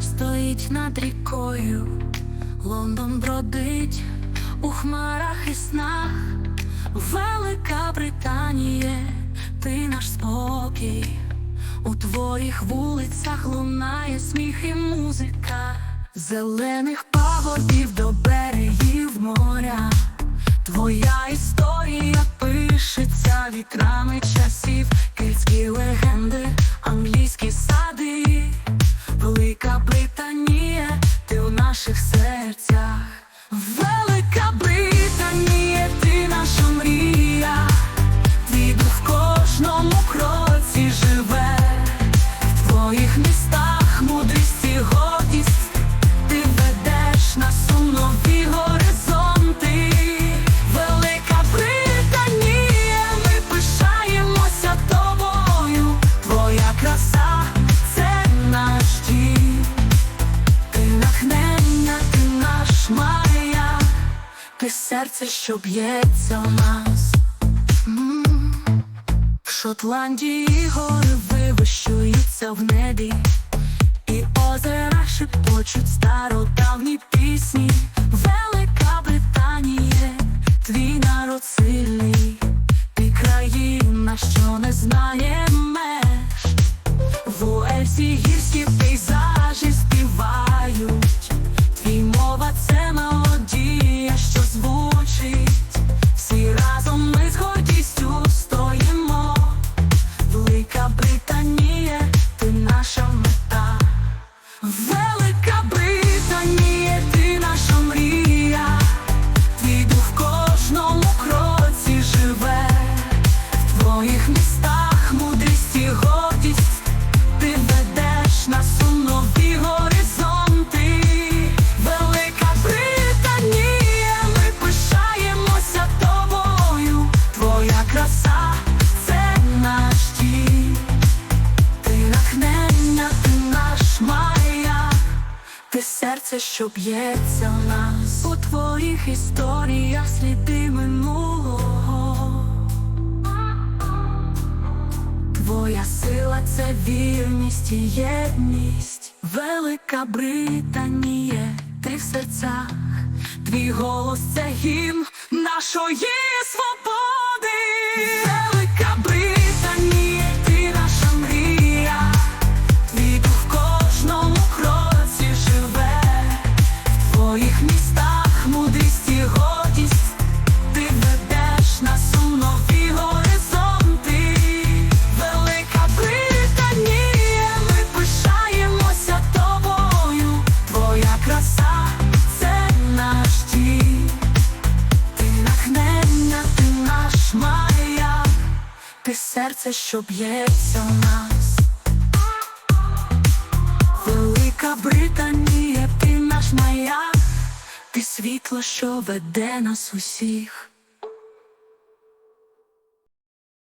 стоїть над рікою, Лондон бродить у хмарах і снах, Велика Британія, ти наш спокій, у твоїх вулицях лунає сміх і музика, зелених пагорбів до берегів моря. Твоя історія пишеться вітрами часів, Велика Британія, наша мрія, твій дух в кожному кроці живе, ти серце, що б'ється в нас. В Шотландії гори вивищуються в небі, і озера шепочуть стародавні пісні. Велика Британія, твій народ сильний, ти країна, що не знає меж. В Уельсі гірські пейзажі співають, твій мова це мелодія, що звучить. Серце, що б'ється в нас у твоїх історіях сліди минулого. Твоя сила це вірність і єдність, Велика Британія, ти в серцях, твій голос це гімн нашої свободи. Серце, що б'ється в нас. Велика Британія, ти наш маяк, ти світло, що веде нас усіх.